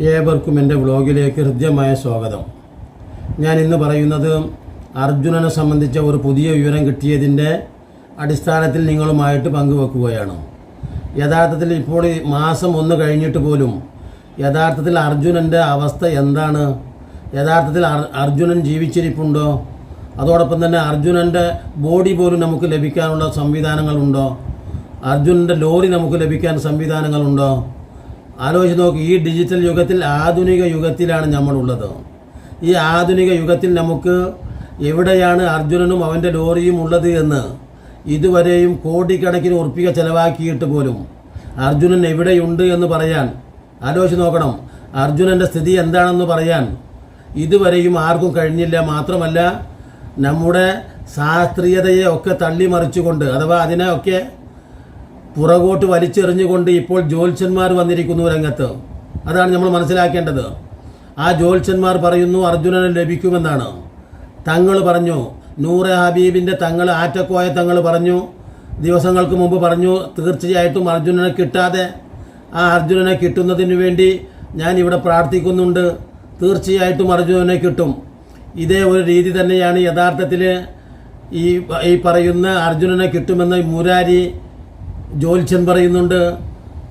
ഏവർക്കും എന്റെ വ്ളോഗിലേക്ക് ഹൃദ്യമായ സ്വാഗതം. ഞാൻ ഇന്ന് പറയുന്നത് അർജുനനെ സംബന്ധിച്ച ഒരു പുതിയ വിവരം കിട്ടിയതിന്റെ അടിസ്ഥാനത്തിൽ നിങ്ങളുമായിട്ട് പങ്കുവെക്കുകയാണ്. യഥാർത്ഥത്തിൽ ഇപ്പോൾ മാസം ഒന്ന് കഴിഞ്ഞിട്ട് പോലും യഥാർത്ഥത്തിൽ അർജുനന്റെ അവസ്ഥ എന്താണ്? യഥാർത്ഥത്തിൽ അർ- അർജുനൻ ജീവിച്ചിരിപ്പുണ്ടോ? അതോടൊപ്പം തന്നെ അർജുനന്റെ ബോഡി പോലും നമുക്ക് ലഭിക്കാനുള്ള സംവിധാനങ്ങളുണ്ടോ? അർജുനന്റെ ലോറി നമുക്ക് ലഭിക്കാൻ സംവിധാനങ്ങളുണ്ടോ? ആലോചിച്ച് നോക്ക് ഈ ഡിജിറ്റൽ യുഗത്തിൽ ആധുനിക യുഗത്തിലാണ് നമ്മളുള്ളത്. ഈ ആധുനിക യുഗത്തിൽ നമുക്ക് എവിടെയാണ് അർജുനനും അവന്റെ ലോറിയും ഉള്ളത് എന്ന് ഇതുവരെയും കോടിക്കണക്കിന് ഉറപ്പിക ചെലവാക്കിയിട്ട് പോലും അർജുനൻ എവിടെയുണ്ട് എന്ന് പറയാൻ ആലോചിച്ച് നോക്കണം. അർജുനന്റെ സ്ഥിതി എന്താണെന്ന് പറയാൻ ഇതുവരെയും ആർക്കും കഴിഞ്ഞില്ല. മാത്രമല്ല നമ്മുടെ ശാസ്ത്രീയതയെ ഒക്കെ തള്ളിമറിച്ചുകൊണ്ട് അഥവാ അതിനെ ഒക്കെ പുറകോട്ട് വലിച്ചെറിഞ്ഞുകൊണ്ട് ഇപ്പോൾ ജ്യോത്സ്യന്മാർ വന്നിരിക്കുന്നു രംഗത്ത്. അതാണ് നമ്മൾ മനസ്സിലാക്കേണ്ടത്. ആ ജ്യോത്സ്യന്മാർ പറയുന്നു അർജുനന് ലഭിക്കുമെന്നാണ്. തങ്ങൾ പറഞ്ഞു നൂറെ ഹബീബിന്റെ തങ്ങൾ ആറ്റക്കോയ തങ്ങൾ പറഞ്ഞു. ദിവസങ്ങൾക്ക് മുമ്പ് പറഞ്ഞു തീർച്ചയായിട്ടും അർജുനനെ കിട്ടാതെ ആ അർജുനനെ കിട്ടുന്നതിന് വേണ്ടി ഞാൻ ഇവിടെ പ്രാർത്ഥിക്കുന്നുണ്ട്. തീർച്ചയായിട്ടും അർജുനനെ കിട്ടും. ഇതേ ഒരു രീതി തന്നെയാണ് യഥാർത്ഥത്തിൽ ഈ ഈ പറയുന്ന അർജുനനെ കിട്ടുമെന്ന മുരാരി ജ്യോത്സ്യൻ പറയുന്നുണ്ട്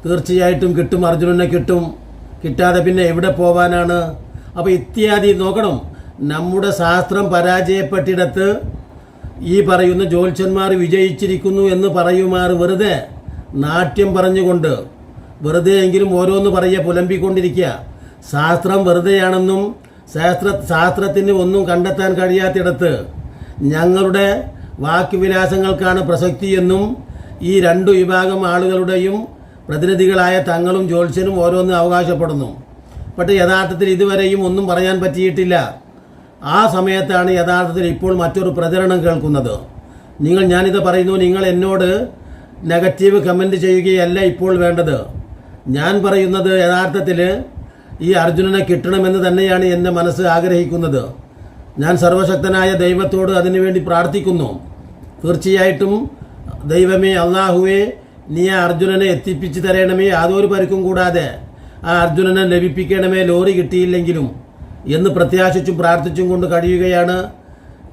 തീർച്ചയായിട്ടും കിട്ടും അർജുനനെ കിട്ടും. കിട്ടാതെ പിന്നെ എവിടെ പോവാനാണ്? അപ്പോൾ ഇത്യാദി നോക്കണം. നമ്മുടെ ശാസ്ത്രം പരാജയപ്പെട്ടിടത്ത് ഈ പറയുന്ന ജ്യോത്സ്യന്മാർ വിജയിച്ചിരിക്കുന്നു എന്ന് പറയുമാർ വെറുതെ നാട്യം പറഞ്ഞുകൊണ്ട് വെറുതെ എങ്കിലും ഓരോന്ന് പറയ പുലമ്പിക്കൊണ്ടിരിക്കുക. ശാസ്ത്രം വെറുതെയാണെന്നും ശാസ്ത്ര ശാസ്ത്രത്തിന് ഒന്നും കണ്ടെത്താൻ കഴിയാത്തിടത്ത് ഞങ്ങളുടെ വാക്യവിലാസങ്ങൾക്കാണ് പ്രസക്തിയെന്നും ഈ രണ്ടു വിഭാഗം ആളുകളുടെയും പ്രതിനിധികളായ തങ്ങളും ജ്യോത്സ്യനും ഓരോന്ന് അവകാശപ്പെടുന്നു. പക്ഷേ യഥാർത്ഥത്തിൽ ഇതുവരെയും ഒന്നും പറയാൻ പറ്റിയിട്ടില്ല. ആ സമയത്താണ് യഥാർത്ഥത്തിൽ ഇപ്പോൾ മറ്റൊരു പ്രചരണം കേൾക്കുന്നത്. നിങ്ങൾ ഞാനിത് പറയുന്നു നിങ്ങൾ എന്നോട് നെഗറ്റീവ് കമന്റ് ചെയ്യുകയല്ല ഇപ്പോൾ വേണ്ടത്. ഞാൻ പറയുന്നത് യഥാർത്ഥത്തിൽ ഈ അർജുനനെ കിട്ടണമെന്ന് തന്നെയാണ് എന്റെ മനസ്സ് ആഗ്രഹിക്കുന്നത്. ഞാൻ സർവശക്തനായ ദൈവത്തോട് അതിനുവേണ്ടി പ്രാർത്ഥിക്കുന്നു. തീർച്ചയായിട്ടും ദൈവമേ അള്ളാഹുവേ നീ ആ അർജുനനെ എത്തിപ്പിച്ചു തരണമേ യാതൊരു പരുക്കും കൂടാതെ. ആ അർജുനനെ ലഭിപ്പിക്കണമേ ലോറി കിട്ടിയില്ലെങ്കിലും എന്ന് പ്രത്യാശിച്ചും പ്രാർത്ഥിച്ചും കൊണ്ട് കഴിയുകയാണ്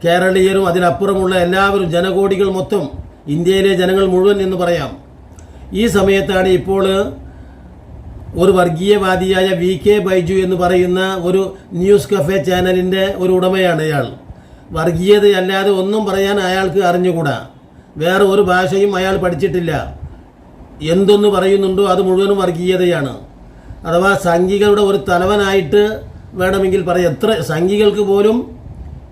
കേരളീയരും. അതിനപ്പുറമുള്ള എല്ലാവരും ജനകോടികൾ മൊത്തം ഇന്ത്യയിലെ ജനങ്ങൾ മുഴുവൻ എന്ന് പറയാം. ഈ സമയത്താണ് ഇപ്പോൾ ഒരു വർഗീയവാദിയായ വി കെ ബൈജു എന്ന് പറയുന്ന ഒരു ന്യൂസ് കഫേ ചാനലിന്റെ ഒരു ഉടമയാണ് അയാൾ വർഗീയതയല്ലാതെ ഒന്നും പറയാൻ അയാൾക്ക് അറിഞ്ഞുകൂടാ. വേറെ ഒരു ഭാഷയും അയാൾ പഠിച്ചിട്ടില്ല. എന്തൊന്ന് പറയുന്നുണ്ടോ അത് മുഴുവനും വർഗീയതയാണ്. അഥവാ സംഘികളുടെ ഒരു തലവനായിട്ട് വേണമെങ്കിൽ പറയാം. എത്ര സംഘികൾക്ക് പോലും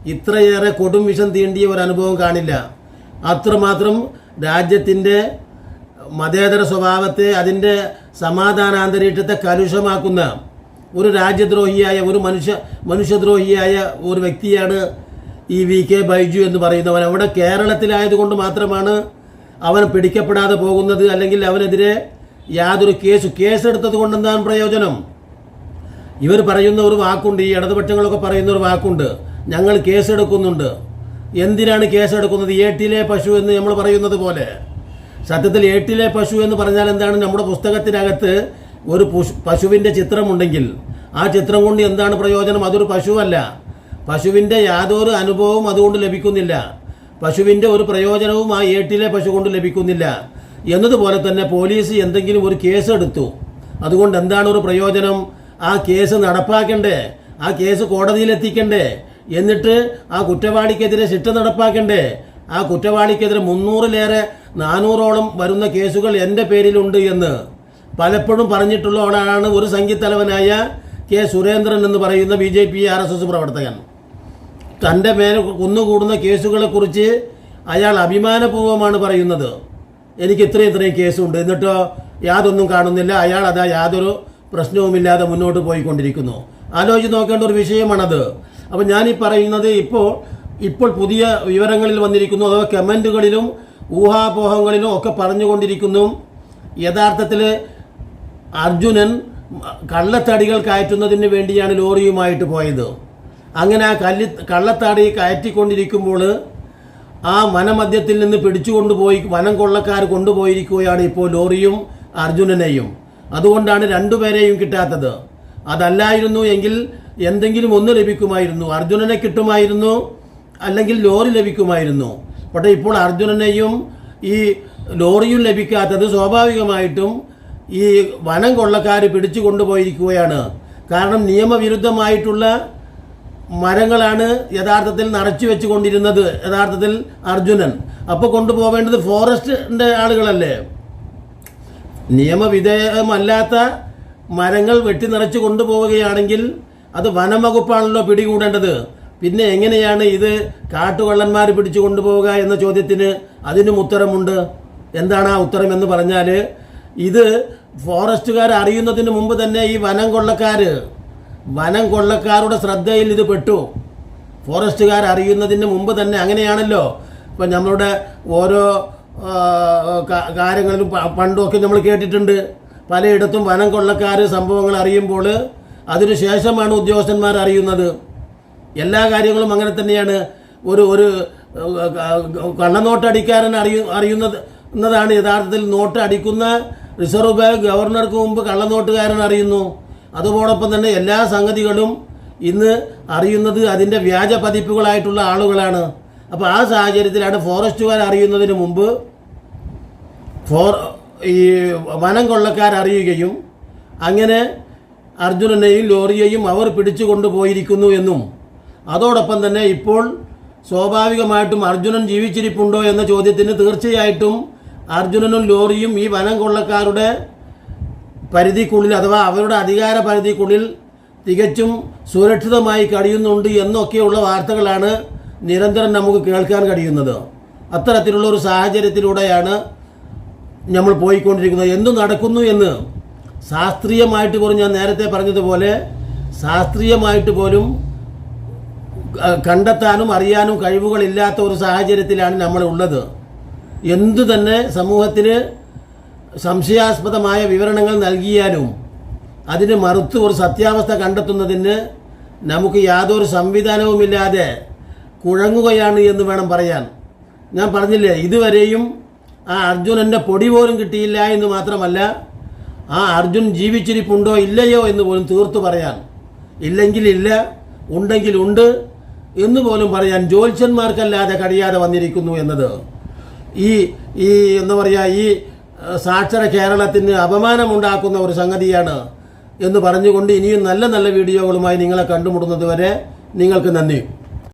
ഇത്രയേറെ കൊടും വിഷം തീണ്ടിയ ഒരു അനുഭവം കാണില്ല. അത്രമാത്രം രാജ്യത്തിന്റെ മതേതര സ്വഭാവത്തെ അതിന്റെ സമാധാനാന്തരീക്ഷത്തെ കലുഷമാക്കുന്ന ഒരു രാജ്യദ്രോഹിയായ ഒരു മനുഷ്യ മനുഷ്യദ്രോഹിയായ ഒരു വ്യക്തിയാണ് ഈ വി കെ ബൈജു എന്ന് പറയുന്നവൻ അവിടെ കേരളത്തിലായതുകൊണ്ട് മാത്രമാണ് അവൻ പിടിക്കപ്പെടാതെ പോകുന്നത്. അല്ലെങ്കിൽ അവനെതിരെ യാതൊരു കേസ് കേസെടുത്തത് കൊണ്ടെന്താണ് പ്രയോജനം? ഇവർ പറയുന്ന ഒരു വാക്കുണ്ട് ഈ ഇടതുപക്ഷങ്ങളൊക്കെ പറയുന്ന ഒരു വാക്കുണ്ട്. ഞങ്ങൾ കേസെടുക്കുന്നുണ്ട്. എന്തിനാണ് കേസെടുക്കുന്നത്? ഏട്ടിലെ പശു എന്ന് നമ്മൾ പറയുന്നത് പോലെ. സത്യത്തിൽ ഏട്ടിലെ പശു എന്ന് പറഞ്ഞാൽ എന്താണ്? നമ്മുടെ പുസ്തകത്തിനകത്ത് ഒരു പശുവിന്റെ ചിത്രമുണ്ടെങ്കിൽ ആ ചിത്രം കൊണ്ട് എന്താണ് പ്രയോജനം? അതൊരു പശുവല്ല. പശുവിന്റെ യാതൊരു അനുഭവവും അതുകൊണ്ട് ലഭിക്കുന്നില്ല. പശുവിന്റെ ഒരു പ്രയോജനവും ആ ഏട്ടിലെ പശു കൊണ്ട് ലഭിക്കുന്നില്ല. എന്നതുപോലെ തന്നെ പോലീസ് എന്തെങ്കിലും ഒരു കേസ് എടുത്തു. അതുകൊണ്ട് എന്താണ് ഒരു പ്രയോജനം? ആ കേസ് നടപ്പാക്കണ്ടേ? ആ കേസ് കോടതിയിലെത്തിക്കണ്ടേ? എന്നിട്ട് ആ കുറ്റവാളിക്കെതിരെ ശിക്ഷ നടപ്പാക്കണ്ടേ? ആ കുറ്റവാളിക്കെതിരെ മുന്നൂറിലേറെ നാനൂറോളം വരുന്ന കേസുകൾ എന്റെ പേരിലുണ്ട് എന്ന്. പലപ്പോഴും പറഞ്ഞിട്ടുള്ള ആളാണ് ഒരു സംഘിത്തലവനായ കെ സുരേന്ദ്രൻ എന്ന് പറയുന്ന B J P R S S പ്രവർത്തകൻ. തന്റെ മേലെ കുന്നുകൂടുന്ന കേസുകളെക്കുറിച്ച് അയാൾ അഭിമാനപൂർവമാണ് പറയുന്നത്. എനിക്ക് ഇത്രയും ഇത്രയും കേസുണ്ട്. എന്നിട്ടോ യാതൊന്നും കാണുന്നില്ല. അയാൾ അതാ യാതൊരു പ്രശ്നവുമില്ലാതെ മുന്നോട്ട് പോയിക്കൊണ്ടിരിക്കുന്നു. ആലോചിച്ച് നോക്കേണ്ട ഒരു വിഷയമാണത്. അപ്പം ഞാനീ പറയുന്നത് ഇപ്പോൾ ഇപ്പോൾ പുതിയ വിവരങ്ങളിൽ വന്നിരിക്കുന്നു. അഥവാ കമന്റുകളിലും ഊഹാപോഹങ്ങളിലും ഒക്കെ പറഞ്ഞുകൊണ്ടിരിക്കുന്നു. യഥാർത്ഥത്തിൽ അർജുനൻ കള്ളത്തടികൾ കയറ്റുന്നതിന് വേണ്ടിയാണ് ലോറിയുമായിട്ട് പോയത്. അങ്ങനെ ആ കല്ലി കള്ളത്താടി കയറ്റിക്കൊണ്ടിരിക്കുമ്പോൾ ആ വനമധ്യത്തിൽ നിന്ന് പിടിച്ചുകൊണ്ടുപോയി വനം കൊള്ളക്കാർ കൊണ്ടുപോയിരിക്കുകയാണ് ഇപ്പോൾ ലോറിയും അർജുനനെയും. അതുകൊണ്ടാണ് രണ്ടുപേരെയും കിട്ടാത്തത്. അതല്ലായിരുന്നു എങ്കിൽ എന്തെങ്കിലും ഒന്ന് ലഭിക്കുമായിരുന്നു. അർജുനനെ കിട്ടുമായിരുന്നു അല്ലെങ്കിൽ ലോറി ലഭിക്കുമായിരുന്നു. പക്ഷേ ഇപ്പോൾ അർജുനനെയും ഈ ലോറിയും ലഭിക്കാത്തത് സ്വാഭാവികമായിട്ടും ഈ വനം കൊള്ളക്കാർ പിടിച്ചു കൊണ്ടുപോയിരിക്കുകയാണ് കാരണം നിയമവിരുദ്ധമായിട്ടുള്ള മരങ്ങളാണ് യഥാർത്ഥത്തിൽ നിറച്ചു വെച്ചുകൊണ്ടിരുന്നത് യഥാർത്ഥത്തിൽ അർജുനൻ. അപ്പോൾ കൊണ്ടുപോവേണ്ടത് ഫോറസ്റ്റിന്റെ ആളുകളല്ലേ? നിയമവിധേയമല്ലാത്ത മരങ്ങൾ വെട്ടി നിറച്ച് കൊണ്ടുപോവുകയാണെങ്കിൽ അത് വനം വകുപ്പാണല്ലോ പിടികൂടേണ്ടത്. പിന്നെ എങ്ങനെയാണ് ഇത് കാട്ടുകള്ളന്മാർ പിടിച്ചു കൊണ്ടുപോവുക എന്ന ചോദ്യത്തിന് അതിനും ഉത്തരമുണ്ട്. എന്താണ് ആ ഉത്തരം എന്ന് പറഞ്ഞാൽ ഇത് ഫോറസ്റ്റുകാർ അറിയുന്നതിന് മുമ്പ് തന്നെ ഈ വനം കൊള്ളക്കാർ വനം കൊള്ളക്കാരുടെ ശ്രദ്ധയിൽ ഇത് പെട്ടു. ഫോറസ്റ്റുകാർ അറിയുന്നതിന് മുമ്പ് തന്നെ അങ്ങനെയാണല്ലോ. ഇപ്പം നമ്മളുടെ ഓരോ കാര്യങ്ങളിലും പണ്ടുമൊക്കെ നമ്മൾ കേട്ടിട്ടുണ്ട്. പലയിടത്തും വനം കൊള്ളക്കാർ സംഭവങ്ങൾ അറിയുമ്പോൾ അതിനുശേഷമാണ് ഉദ്യോഗസ്ഥന്മാർ അറിയുന്നത്. എല്ലാ കാര്യങ്ങളും അങ്ങനെ തന്നെയാണ്. ഒരു ഒരു കണ്ണനോട്ടടിക്കാരൻ അറിയു അറിയുന്നത് എന്നതാണ് യഥാർത്ഥത്തിൽ നോട്ട് അടിക്കുന്ന റിസർവ് ബാങ്ക് ഗവർണർക്ക് മുമ്പ് കള്ളനോട്ടുകാരൻ അറിയുന്നു. അതോടൊപ്പം തന്നെ എല്ലാ സംഗതികളും ഇന്ന് അറിയുന്നത് അതിന്റെ വ്യാജ പതിപ്പുകളായിട്ടുള്ള ആളുകളാണ്. അപ്പോൾ ആ സാഹചര്യത്തിലാണ് ഫോറസ്റ്റുകാർ അറിയുന്നതിന് മുമ്പ് ഫോർ ഈ വനം കൊള്ളക്കാർ അറിയുകയും അങ്ങനെ അർജുനനെയും ലോറിയെയും അവർ പിടിച്ചു കൊണ്ടുപോയിരിക്കുന്നു എന്നും. അതോടൊപ്പം തന്നെ ഇപ്പോൾ സ്വാഭാവികമായിട്ടും അർജുനൻ ജീവിച്ചിരിപ്പുണ്ടോ എന്ന ചോദ്യത്തിന് തീർച്ചയായിട്ടും അർജുനനും ലോറിയും ഈ വനം കൊള്ളക്കാരുടെ പരിധിക്കുള്ളിൽ അഥവാ അവരുടെ അധികാര പരിധിക്കുള്ളിൽ തികച്ചും സുരക്ഷിതമായി കഴിയുന്നുണ്ട് എന്നൊക്കെയുള്ള വാർത്തകളാണ് നിരന്തരം നമുക്ക് കേൾക്കാൻ കഴിയുന്നത്. അത്തരത്തിലുള്ള ഒരു സാഹചര്യത്തിലൂടെയാണ് നമ്മൾ പോയിക്കൊണ്ടിരിക്കുന്നത്. എന്തു നടക്കുന്നു എന്ന് ശാസ്ത്രീയമായിട്ട് പോലും ഞാൻ നേരത്തെ പറഞ്ഞതുപോലെ ശാസ്ത്രീയമായിട്ട് പോലും കണ്ടെത്താനും അറിയാനും കഴിവുകളില്ലാത്ത ഒരു സാഹചര്യത്തിലാണ് നമ്മൾ ഉള്ളത് എന്തു തന്നെ സമൂഹത്തിന് സംശയാസ്പദമായ വിവരണങ്ങൾ നൽകിയാലും അതിന് മറുത്ത് ഒരു സത്യാവസ്ഥ കണ്ടെത്തുന്നതിന് നമുക്ക് യാതൊരു സംവിധാനവുമില്ലാതെ കുഴങ്ങുകയാണ് എന്ന് വേണം പറയാൻ. ഞാൻ പറഞ്ഞില്ലേ ഇതുവരെയും ആ അർജുനന്റെ പൊടി പോലും കിട്ടിയില്ല എന്ന് മാത്രമല്ല ആ അർജുൻ ജീവിച്ചിരിപ്പുണ്ടോ ഇല്ലയോ എന്ന് പോലും തീർത്തു പറയാൻ. ഇല്ലെങ്കിൽ ഇല്ല ഉണ്ടെങ്കിൽ ഉണ്ട് എന്ന് പോലും പറയാൻ ജ്യോത്സ്യന്മാർക്കല്ലാതെ കഴിയാതെ വന്നിരിക്കുന്നു എന്നത്. ഈ ഈ എന്താ പറയുക ഈ സാക്ഷര കേരളത്തിന് അപമാനമുണ്ടാക്കുന്ന ഒരു സംഗതിയാണ് എന്ന് പറഞ്ഞുകൊണ്ട് ഇനിയും നല്ല നല്ല വീഡിയോകളുമായി നിങ്ങളെ കണ്ടുമുട്ടുന്നത് വരെ നിങ്ങൾക്ക് നന്ദി.